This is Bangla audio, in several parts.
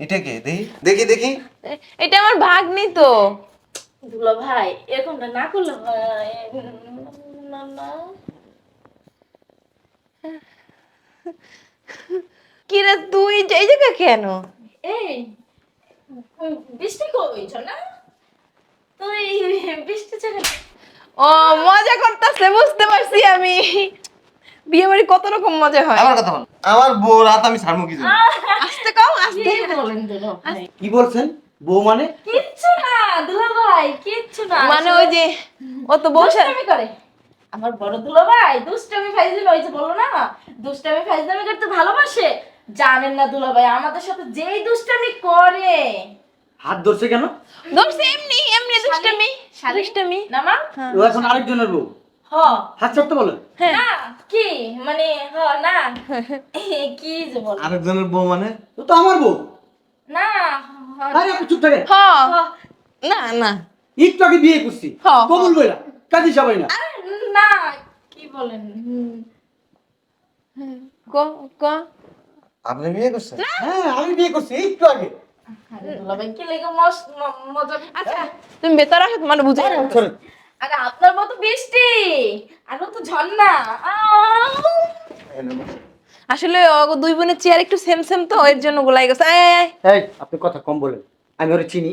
এটা কে? দেখি। দেখি দেখি। এটা আমার ভাগ্নি তো। দুলা ভাই এরকমটা না করলে ভাই না না। কি রে তুই এই জায়গা কেন? এই বৃষ্টি কইছ না? তুই বৃষ্টি ছেড়ে ও মজা করতেছে বুঝতে পারছি আমি। বিয়ে বাড়ি কত রকম মজা হয়? আমার কথা বল। আমার বউ রাত আমি ছাড়মু কি জন্য? আস্তে কও আস্তে। কি বলেন দুলা কি বলছেন? বউ মানে? কিচ্ছু না দুলা ভাই কিচ্ছু না। মানে ওই যে ও তো দুষ্টামি করে। আমার বড় দুলা ভাই দুষ্টামি ফাইজলামি হয়েছে বলো না? দুষ্টামি ফাইজলামি করতে ভালোবাসে? জানেন না দুলা ভাই আমাদের সাথে যেই দুষ্টামি করে। হাত ধরছে কেন? ধরছে এমনি এমনি দুষ্টামি? দুষ্টামি। না মা? ও এখন আরেকজনের বউ। হ। হাত ছাড়তে বলেন না কি? মানে হ না। কি যে বল। আরেকজনের বউ মানে? ও তো আমার বউ। না আরে আপনি চুপ থাকেন। হ। হ। না না। একটু আগে বিয়ে করছি। হ্যাঁ, কবুল বইলা কাজী সবাই না। না কি বলেন? হুম। ক ক। আপনি বিয়ে করছেন? হ্যাঁ আমি বিয়ে করছি একটু আগে। আরে ভাই কি লেগে মস ম- মজা আচ্ছা তুমি ভেতরে আসো তোমার বুঝে সরেন। আরে আপনার মতো বৃষ্টি আর ও তো ঝর্ণা। আসলে দুই বোনের চেয়ার একটু সেম সেম তো এর জন্য গোলাই গেছে। আয় আয়, আয়। এই আপনি কথা কম বলেন। আমি ওরে চিনি।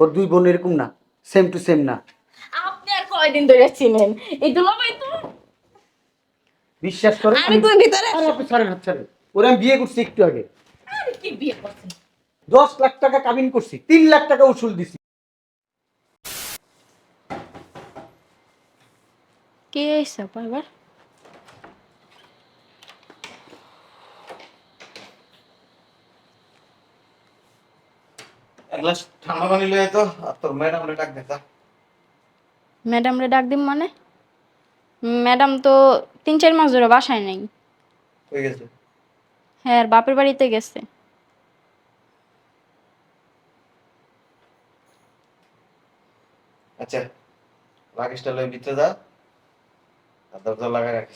ওর দুই বোন এরকম না সেম টু সেম না। আপনি আর কয়দিন ধরে চিনেন? এই তো বিশ্বাস করেন আরে তুমি ভিতরে আরে আপনি ছাড়েন হাত ছাড়েন। ওরে আমি বিয়ে করছি একটু আগে। আরে কি বিয়ে করছেন? দশ লাখ টাকা কাবিন করছি তিন লাখ টাকা উসুল দিছি। কে এসে এবার এক গ্লাস ঠান্ডা পানি লয়ে তো আর তোর ম্যাডাম ডাক দে তা। ডাক দিম মানে? ম্যাডাম তো তিন চার মাস ধরে বাসায় নেই। হয়ে গেছে। হ্যাঁ বাপের বাড়িতে গেছে। আচ্ছা লয়ে ভিতরে যা। দরজা লাগাই আমি।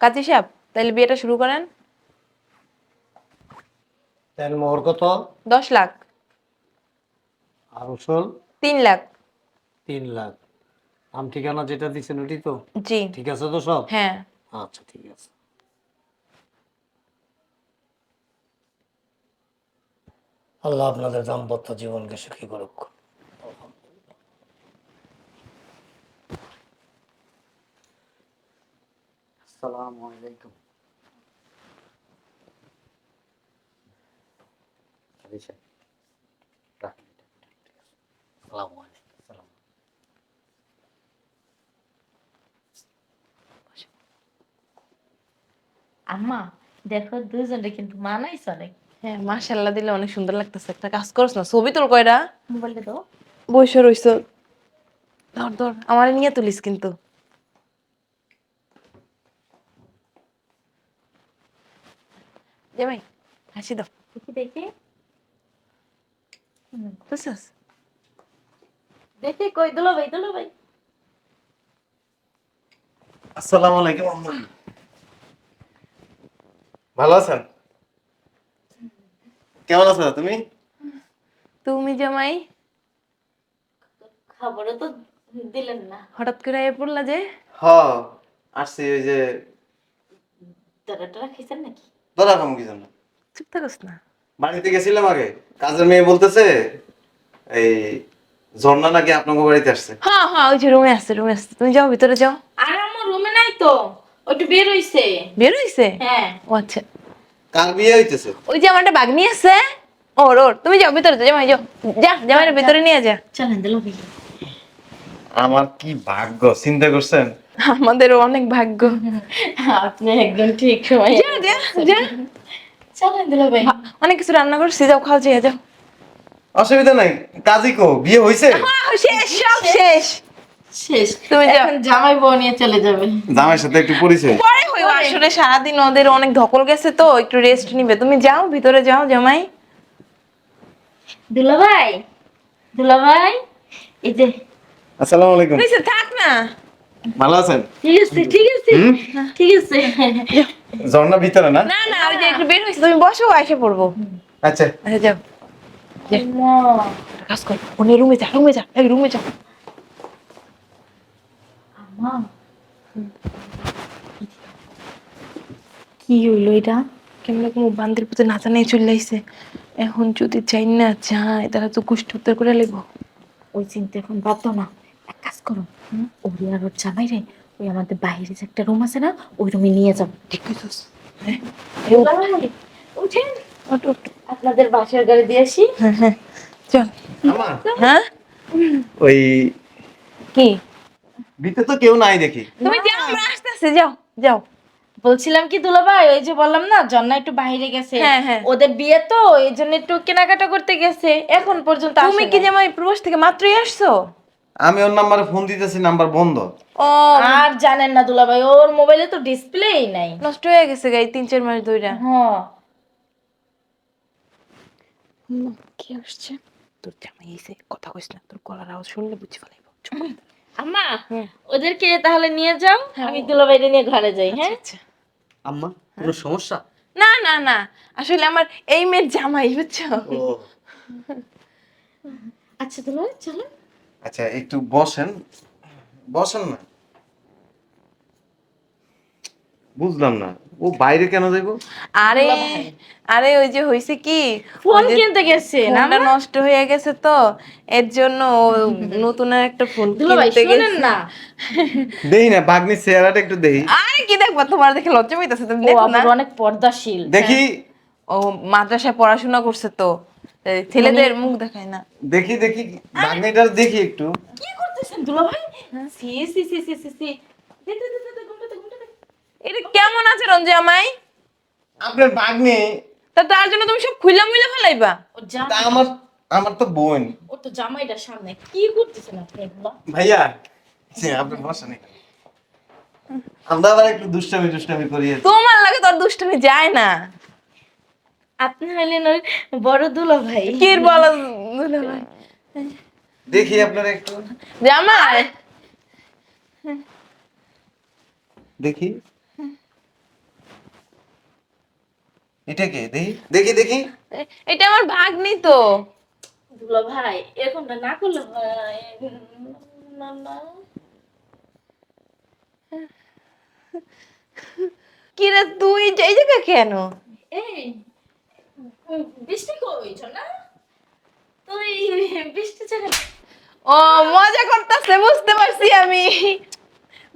কাজী সাহেব তাহলে বিয়েটা শুরু করেন। তেল মোহর কত? দশ লাখ। আর উসুল তিন লাখ। তিন লাখ। নাম ঠিকানা যেটা দিচ্ছেন ওটি তো? জি। ঠিক আছে তো সব? হ্যাঁ। আচ্ছা ঠিক আছে। আল্লাহ আপনাদের দাম্পত্য জীবনকে সুখী করুক। আসসালামু আলাইকুম রাখেন এটা। আসসালামু আলাইকুম আসসালাম। আম্মা দেখো দুজনে কিন্তু মানাইছ অনেক। হ্যাঁ মাশাল্লাহ দিলে অনেক সুন্দর লাগতেছে। একটা কাজ করছ না ছবি তোর কয়টা মোবাইলটা দাও। বসে রইছ। ধর ধর আমার নিয়ে তুলিস কিন্তু। জামাই হাসি দাও। দেখি দেখি। বুঝছিস দেখি কই দুলা ভাই দুলা ভাই। আসসালামু আলাইকুম আম্মা। ভালো আছেন? কেমন আছো তুমি? তুমি জামাই? খবরও তো দিলেন না। হঠাৎ করে এ পড়লা যে? হ আসছি ওই যে তারা টারা খাইছেন নাকি? দরা কাম কি জন্য? চুপ থাকস না। বাড়িতে গেছিলাম আগে। কাজের মেয়ে বলতেছে এই ঝর্ণা নাকি আপনাকে বাড়িতে আসছে। হ্যাঁ হ্যাঁ ওই যে রুমে আসছে রুমে আসছে তুমি যাও ভিতরে যাও। আর আমার রুমে নাই তো। ওইটা বের হইছে। বের হইছে? হ্যাঁ। ও আচ্ছা। কার বিয়ে হইতেছে? ওই যে আমার একটা বাগনি আছে। ওর ওর। তুমি যাও ভিতরে যাও জামাই যাও। যা জামাইয়ের ভিতরে নিয়ে যা। চলেন দুলা আমার কি ভাগ্য? চিন্তা করছেন? আমাদেরও অনেক ভাগ্য। আপনি একদম ঠিক সময় যা যা যা। চলেন দুলা ভাই অনেক কিছু রান্না করছি যাও খাও যাও। অসুবিধা নাই। কাজই কো বিয়ে হইছে? শেষ সব শেষ। শেষ। তুমি এখন জামাই বউ নিয়ে চলে যাবে। জামাইয়ের সাথে একটু পরিচয়। পরে হইব আসলে সারাদিন ওদের অনেক ধকল গেছে তো একটু রেস্ট নিবে। তুমি যাও ভিতরে যাও জামাই। দুলাভাই দুলাভাই এই যে। আসসালামু আলাইকুম। হইছে থাক না। ভালো আছেন? ঠিক আছে ঠিক আছে। ঠিক আছে। ঝর্ণা ভিতরে না? না না ওই যে একটু বের হইছে তুমি বসো এসে পড়ব। আচ্ছা। আচ্ছা যাও। কাজ কর ওনে রুমে যা রুমে যা এই রুমে যা। কি হইল এটা? কেমন কোনো বান্দির পুতে নাচা নাই চলে আইছে। এখন যদি চাই না যায় তাহলে তো গোষ্ঠী উত্তর করে লাগবো ওই চিন্তা এখন বাদ দাও না। এক কাজ করো ওরে আর ওর জামাই রে ওই আমাদের বাইরে যে একটা রুম আছে না ওই রুমে নিয়ে যাও। ঠিক কইছস। দুলাভাই, উঠেন। আপনাদের বাসার গাড়ি দিয়ে আসি। হ্যাঁ হ্যাঁ। চল। আমা হ্যাঁ? ওই কি? ভিতরে তো কেউ নাই দেখি। তুমি যাও আমরা আসতেছি যাও যাও। বলছিলাম কি দুলাভাই ওই যে বললাম না জন্না একটু বাইরে গেছে। হ্যাঁ, হ্যাঁ। ওদের বিয়ে তো এই জন্য একটু কেনাকাটা করতে গেছে। এখন পর্যন্ত তুমি কি জামাই প্রবাস থেকে মাত্রই আসছো? আমি ওর নাম্বারে ফোন দিতেছি নাম্বার বন্ধ। ও। আর জানেন না দুলাভাই ওর মোবাইলে তো ডিসপ্লেই নাই। নষ্ট হয়ে গেছে গাই তিন চার মাস ধরে হ্যাঁ কি আসছে? তোর জামাই এসে কথা কইস না তোর গলার আওয়াজ শুনলে বুঝতে পারব আম্মা ওদেরকে তাহলে নিয়ে যাও আমি দুলাভাইরে নিয়ে ঘরে যাই হ্যাঁ? আচ্ছা। আম্মা কোনো সমস্যা? না না না। আসলে আমার এই মেয়ের জামাই বুঝছ? আচ্ছা দুলাভাই চলো। আচ্ছা একটু বসেন। বসেন না। বুঝলাম না। ও বাইরে কেন যাইবো? আরে আরে ওই যে হইছে কি? ফোন কিনতে গেছে না নষ্ট হয়ে গেছে তো এর জন্য নতুন একটা ফোন কিনতে শুনেন গেছে। না। দেই না বাগনির চেহারাটা একটু দেই। আরে কি দেখবা তোমার দেখে লজ্জা পাইতেছে তুমি দেখো না। অনেক পর্দাশীল। দেখি। ও মাদ্রাসায় পড়াশোনা করছে তো এই ছেলেদের মুখ দেখায় না। দেখি দেখি বাগনিটার দেখি একটু। কি করতেছেন দুলাভাই সি সি সি সি সি সি। দে দে দে দে, দে ঘুমটা দে ঘুমটা দে এটা কেমন আপনার বাগনি তা তার জন্য তুমি সব খুইলা মুইলা ফেলাইবা? ও তা জামাই আমার আমার তো বোন। ও তো জামাইটার সামনে। কি করতেছেন আপনি এগুলো? ভাইয়া জি, আপনি বসেন এখানে। আমরা আবার একটু দুষ্টামি দুষ্টামি করি আর কি। তোমার লাগে তোর দুষ্টমি যায় না। আপনি হলেন ওর বড় দুলাভাই। কি বলো দুলাভাই? দেখি আপনার একটু। জামাই। দেখি। এটা কে? দেখি। দেখি দেখি। এটা আমার ভাগ্নি তো। দুলাভাই এরকমটা না করলে না না। কি রে তুই? এই জায়গা কেন? এই বৃষ্টি কই না? তুই বৃষ্টি জায়গা ও মজা করতেছে বুঝতে পারছি আমি।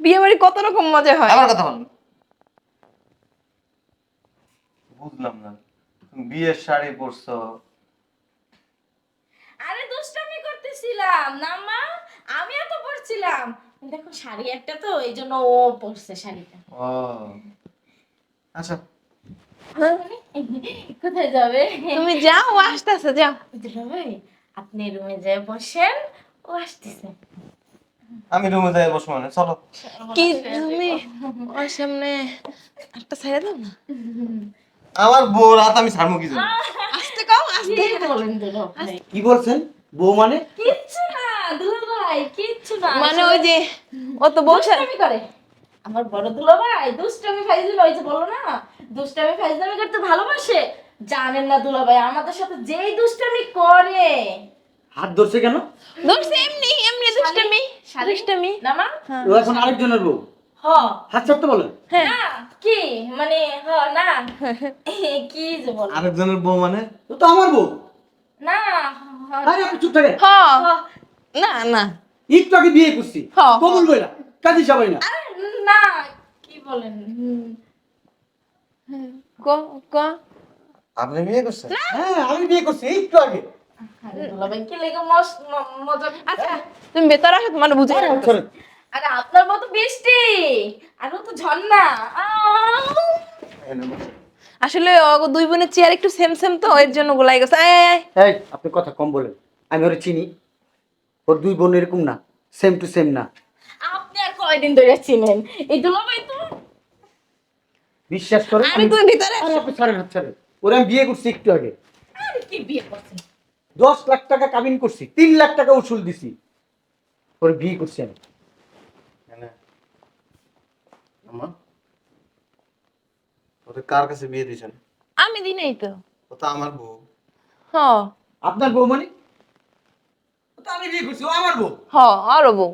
বিয়ে বাড়ি কত রকম মজা হয়? আমার কথা বল। বুঝলাম না। বিয়ের শাড়ি পরছো। আরে দুষ্টামি করতেছিলাম না মা আমিও তো পড়ছিলাম দেখো শাড়ি একটা তো এই জন্য ও পরছে শাড়িটা। ও। আচ্ছা। কোথায় যাবে? তুমি যাও আসতেছে যাও। ভাই আপনি রুমে যেয়ে বসেন ও আসতেছে। আমি রুমে যাই বসবো মানে চলো। কি তুমি ওর সামনে একটা ছেড়ে দাও না? আমার বউ রাত আমি ছাড়বো কি জন্য? আসতে কাও আসতে বলেন কি বলছেন? বউ মানে? কিচ্ছু না দুলো ভাই কিচ্ছু না। মানে ওই যে ও তো বসে দুষ্টামি করে। আমার বড় দুলো ভাই দুষ্টামি ফাইজলামি ওই যে বলো না দুষ্টামি ফাইজলামি করতে ভালোবাসে? জানেন না দুলো ভাই আমাদের সাথে যেই দুষ্টামি করে। হাত ধরছে কেন? ধরছে এমনি এমনি দুষ্টামি? দুষ্টামি। না মা? ও এখন আরেকজনের বউ। হাত ছাড়তে বলেন না কি? মানে হ না। কি যে বল। আরেকজনের বউ মানে? ও তো আমার বউ। না আরে আপনি চুপ থাকেন। হ। হ। না না। একটু আগে বিয়ে করছি। হ্যাঁ, কবুল বইলা কাজী সবাই না। না কি বলেন? ক ক। আপনি বিয়ে করছেন? হ্যাঁ আমি বিয়ে করছি একটু আগে। আরে দুলাভাই কি লেগে মজা আচ্ছা তুমি ভেতরে আসো তোমার বুঝে। আরে আপনার মতো বৃষ্টি আর ও তো ঝর্ণা। আসলে দুই বোনের চেয়ার একটু সেম সেম তো এর জন্য গোলাই গেছে। আয় আয়, আয় এই আপনি কথা কম বলেন। আমি ওরে চিনি। ওর দুই বোন এরকম না সেম টু সেম না। আপনি আর কয়দিন ধরে চিনেন? এই দুলাভাই তো বিশ্বাস করেন আরে তুই ভিতরে আরে আপনি ছাড়েন ছাড়েন। ওরে আমি বিয়ে করছি একটু আগে। আরে কি বিয়ে করছেন? দশ লাখ টাকা কাবিন করছি তিন লাখ টাকা উসুল দিছি। ওর বিয়ে করছি আমি। আম্মা? ওরে কার কাছে বিয়ে দিয়েছেন? আমি দিই নাই তো। ও তো আমার বউ। হ। আপনার বউ মানে? ও তো আমি বিয়ে করছি ও আমার বউ। হ আরও বউ।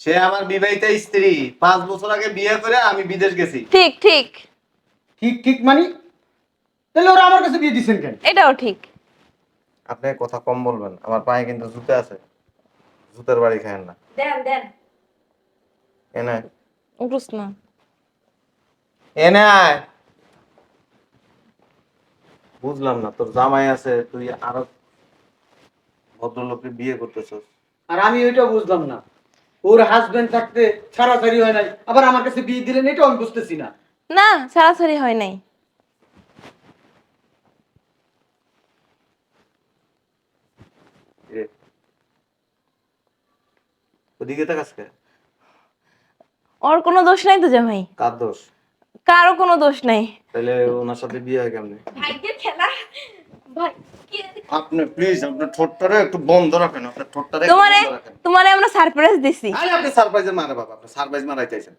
সে আমার বিবাহিতা স্ত্রী। পাঁচ বছর আগে বিয়ে করে আমি বিদেশ গেছি। ঠিক ঠিক। ঠিক ঠিক মানে? তাহলে ওরা আমার কাছে বিয়ে দিচ্ছেন কেন? এটাও ঠিক। আপনি কথা কম বলবেন আমার পায়ে কিন্তু জুতো আছে। জুতার বাড়ি খায়েন না। দেন দেন। এনে উঠুস না। এনে বুঝলাম না তোর জামাই আছে তুই আরও ভদ্রলোককে বিয়ে করতেছস। আর আমি ওইটা বুঝলাম না। ওর হাজবেন্ড থাকতে ছাড়াছাড়ি হয় নাই আবার আমার কাছে বিয়ে দিলেন এটাও আমি বুঝতেছি না। না ছাড়াছাড়ি হয় নাই। এ, ওদিকে তাকাস কে? ওর কোনো দোষ নাই তো জামাই? কার দোষ? কারও কোনো দোষ নাই। তাহলে ওনার সাথে বিয়ে হয় কেমনে? ভাগ্যের খেলা। ভাই আপনি প্লিজ আপনার ঠোঁটটারে একটু বন্ধ রাখেন আপনার ঠোঁটটারে একটু তোমারে তোমারে আমরা সারপ্রাইজ দিছি। আরে আপনি সারপ্রাইজে মারে বাবা আপনি সারপ্রাইজ মারাই চাইছেন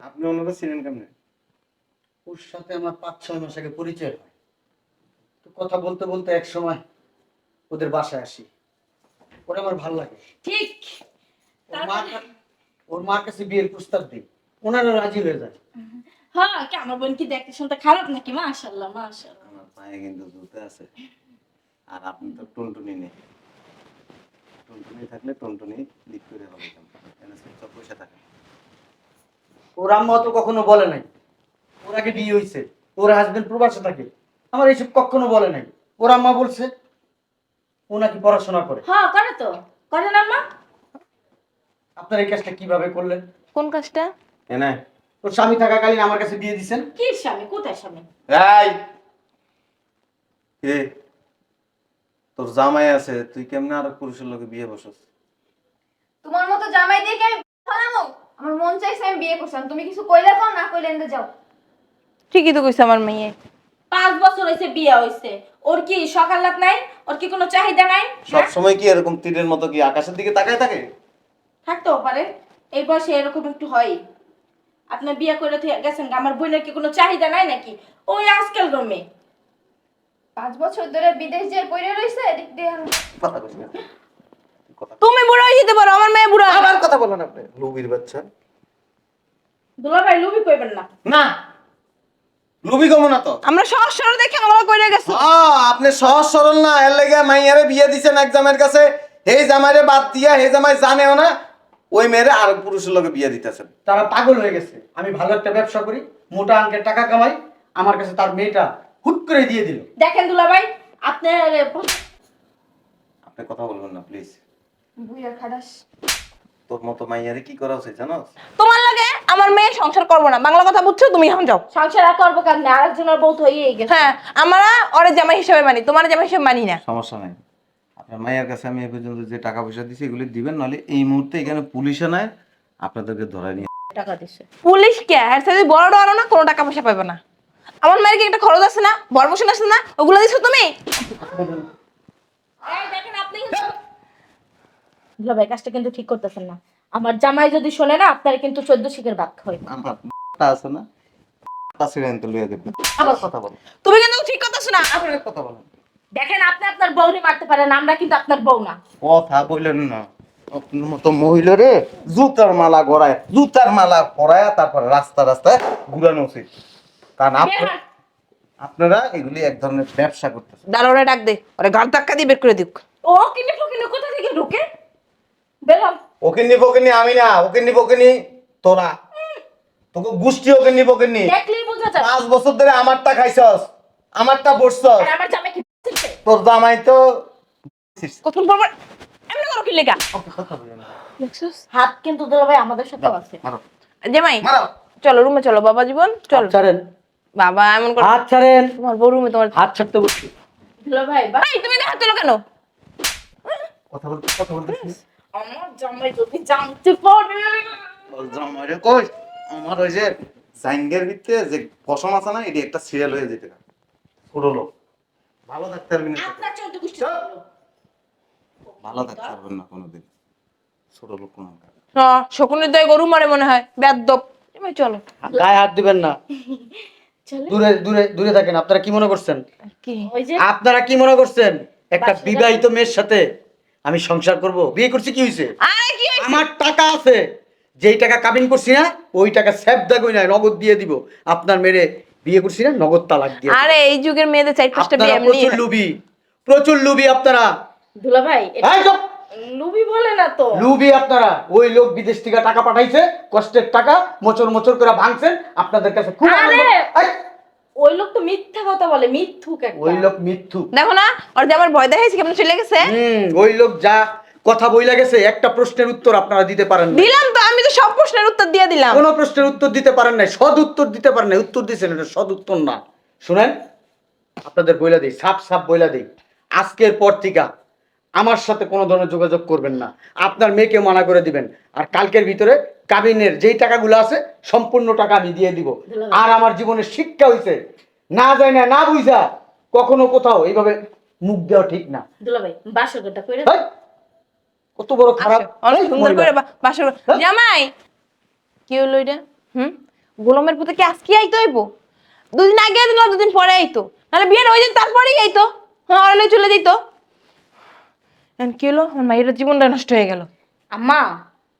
আপনি চিনেন কেমনে? ওর সাথে আমার পাঁচ ছয় মাস আগে পরিচয় হয়। তো কথা বলতে বলতে এক সময় ওদের বাসায় আসি। ওরা আমার ভালো লাগে। ঠিক। ওর মার কাছে বিয়ের প্রস্তাব দিই। ওনারা রাজি হয়ে যায়। হ্যাঁ কি আমার বোন কি দেখতে শুনতে খারাপ নাকি? মাশাআল্লাহ মাশাআল্লাহ। আমার পায়ে কিন্তু জুতো আছে। আর আপনি তো টুনটুনি নেই। টুনটুনি থাকলে টুনটুনি দিক করে হবে এখানে চুপচাপ পয়সা থাকে। ওর আম্মা তো কখনো বলে নাই। ওর আগে বিয়ে হয়েছে ওর হাজবেন্ড প্রবাসে থাকে। আমার এইসব কখনো বলে নাই। ওর আম্মা বলছে ও নাকি পড়াশোনা করে। হ্যাঁ করে তো। করে না মা আপনার এই কাজটা কীভাবে করলেন? কোন কাজটা? এনে ওর স্বামী থাকাকালীন আমার কাছে বিয়ে দিছেন। কি স্বামী? কোথায় স্বামী? এই! কে? তোর জামাই আছে তুই কেমনে আর পুরুষের লোকে বিয়ে বসস? তোমার মতো জামাই দিয়ে কি আমি ফলামো আমার মন চাইছে আমি বিয়ে করছিলাম তুমি কিছু কইলে কও না কইলে এনে যাও। ঠিকই তো কইছে আমার মেয়ে। পাঁচ বছর হইছে বিয়ে হইছে। ওর কি সকাল রাত নাই? ওর কি কোনো চাহিদা নাই? সব সময় কি এরকম তীরের মতো কি আকাশের দিকে তাকায় থাকে? থাকতেও পারে। এই বয়সে এরকম একটু হয়। আপনার বিয়ে করে গেছেন আমার বোনের কি কোনো চাহিদা নাই নাকি? ওই আজকাল রমে। পাঁচ বছর ধরে বিদেশ যে পড়ে রইছে তুমি বুড়ো হয়ে যেতে পারো আমার মেয়ে বুড়ো আবার কথা বলেন আপনি লুবির বাচ্চা। দুলা ভাই লুবি কইবেন না। না। লুবি কমো না তো। আমরা সহজ সরল দেখে আমরা কইরে গেছি। আপনি সহজ সরল না এর লেগে মাইয়ারে বিয়ে দিছেন এক জামাইয়ের কাছে। এই জামাইরে বাদ দিয়া হে জামাই জানেও না ওই মেয়েরে আর পুরুষের লোকে বিয়ে দিতেছেন। তারা পাগল হয়ে গেছে। আমি ভালো একটা ব্যবসা করি মোটা অঙ্কের টাকা কামাই আমার কাছে তার মেয়েটা হুট করে দিয়ে দিল। দেখেন দুলা ভাই আপনার আপনি কথা বলবেন না প্লিজ বুইয়ার খাটাস। তোর মতো মাইয়ারে কি করা উচিত জানো তোমার লাগে আমার মেয়ে সংসার করব না। বাংলা কথা বুঝছ? তুমি এখন যাও। সংসার আর করব কেমনে? আরেকজনের বউ হয়েই গেছে। হ্যাঁ আমরা ওরে জামাই হিসেবে মানি তোমার জামাই হিসেবে মানি না। সমস্যা নাই। আপনার মাইয়ার কাছে আমি এ পর্যন্ত যে টাকা পয়সা দিছি এগুলি দিবেন নাহলে এই মুহূর্তে এখানে পুলিশে নাই আপনাদেরকে ধরায় নিয়ে টাকা দিছে। পুলিশ কে? আর সাথে বড় ডর না কোনো টাকা পয়সা পাবে না। আমার মায়ের কি একটা খরচ আছে না? বরমোশন আছে না? ওগুলো দিছো তুমি? এই দেখেন আপনি কিন্তু- ভাই কাজটা কিন্তু ঠিক করতেছেন না। আমার জামাই যদি শোনে না আপনার কিন্তু চোদ্দ শিখের বাক হয়। আমার আছে না? আনতে লইয়া দেবেন আবার কথা বলেন তুমি কিন্তু ঠিক কথা না। আবার কথা বলেন দেখেন আপনি আপনার বউরে মারতে পারেন আমরা কিন্তু আপনার বউ না। কথা বললেন না। আপনার মতো মহিলারে জুতার মালা গড়ায় জুতার মালা পরায় তারপরে রাস্তা রাস্তায় ঘুরানো উচিত। কারণ আপনারা আপনারা এগুলি এক ধরনের ব্যবসা করতেছেন। দারোরে ডাক দে। ওরে ঘাট ধাক্কা দিয়ে বের করে দিক। ও কিনে ফকিনে কোথা থেকে ঢুকে? বের হন। ওকে নিব ওকে আমি না। ওকে নিব ওকে তোরা। তোকে গুষ্টি ওকে নিব ওকে দেখলেই বোঝা যায় পাঁচ বছর ধরে আমারটা খাইছস আমারটা বসছস আর আমার জামাই কি? তোর জামাই তো কখন এমনি করো কি। দেখছস? হাত কিন্তু দুলা ভাই আমাদের সাথে আছে। মারো। জামাই চলো রুমে চলো বাবা জীবন চলো। ছাড়েন। বাবা এমন করে। হাত ছাড়েন। তোমার বউ রুমে তোমার হাত ছাড়তে দুলা ভাই এই তুমি হাত তোলো কেন? কথা বলতে কথা বলতেছিস? আমার জামাই যদি জানতে পারে। তোর জামাইরে কই? আমার ওই যে জাইঙ্গের ভিতরে যে পশম আছে না এটি একটা সিরিয়াল হয়ে যেতে ছোট লোক। ভালো থাকতে পারবি না আপনার গোষ্ঠী ভালো। থাকতে পারবেন না কোনোদিন। ছোট লোক কোনো হ্যাঁ শকুনের দয় গরু মারে মনে হয় বেদ্যপ এবার চলো। গায়ে হাত দিবেন না। দূরে দূরে দূরে থাকেন আপনারা কি মনে করছেন? কি? ওই যে আপনারা কি মনে করছেন? একটা বিবাহিত মেয়ের সাথে আমি সংসার করব? বিয়ে করছি কি হয়েছে আরে কি হয়েছে? আমার টাকা আছে। যেই টাকা কাবিন করছি না ওই টাকা স্যাপ দাগই না নগদ দিয়ে দিব। আপনার মেরে বিয়ে করছি না নগদ তালাক দিয়ে আরে এই যুগের মেয়েদের চার পাঁচটা বিয়ে এমনি প্রচুর লুবি প্রচুর লুবি আপনারা। দুলা ভাই! লুবি বলে না তো। লুবি আপনারা ওই লোক বিদেশ থেকে টাকা পাঠাইছে কষ্টের টাকা মোচর মোচর করে ভাঙছেন আপনাদের কাছে খুব আরে! ওই লোক তো মিথ্যা কথা বলে মিথ্যুক একটা। ওই লোক মিথ্যু দেখো না ওর যে আমার ভয় দেখাইছে কেমন চলে গেছে? হুম ওই লোক যা কথা বইলা গেছে একটা প্রশ্নের উত্তর আপনারা দিতে পারেন না দিলাম তো আমি তো সব প্রশ্নের উত্তর দিয়ে দিলাম। কোনো প্রশ্নের উত্তর দিতে পারেন নাই সদ উত্তর দিতে পারেন নাই উত্তর দিচ্ছেন এটা সদ উত্তর না। শুনেন আপনাদের বইলা দিই সাপ সাপ বইলা দিই। আজকের পর থেকে আমার সাথে কোনো ধরনের যোগাযোগ করবেন না। আপনার মেয়েকে মানা করে দিবেন। আর কালকের ভিতরে কাবিনের যেই টাকাগুলো আছে সম্পূর্ণ টাকা আমি দিয়ে দিব। আর আমার জীবনে শিক্ষা হইছে না যায় না না বুঝা কখনো কোথাও এইভাবে মুখ দেওয়া ঠিক না। দুলা ভাই বাসর হেই! কত বড় খারাপ অনেক সুন্দর করে বা- বাসর হ্যাঁ? জামাই! কি হলো এটা? হুম? গোলামের পুতে কি আজকে আইতো হইব? দুদিন আগে আইতো না দুদিন পরে আইতো? নাহলে বিয়ে ওই দিন তারপরেই আইতো? হ্যাঁ অরলে চলে যেত এখন কি হলো আমার মায়ের জীবনটা নষ্ট হয়ে গেল। আম্মা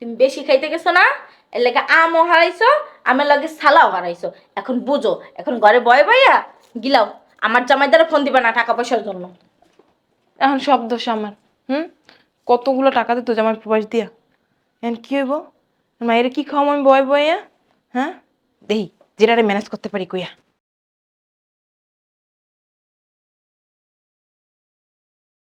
তুমি বেশি খাইতে গেছো না? এর লাগে আমও হারাইছো আমার লাগে সালাও হারাইছো। এখন বুঝো এখন ঘরে বয় বইয়া গিলাও। আমার জামাই দ্বারা ফোন দিবা না টাকা পয়সার জন্য। এখন সব দোষ আমার হুম? কতগুলো টাকা দিত জামাই প্রবাস দিয়া? এখন কী হইব? মায়ের কি খাওয়াম আমি বয় বয়া? হ্যাঁ? দেই যেটা ম্যানেজ করতে পারি কইয়া।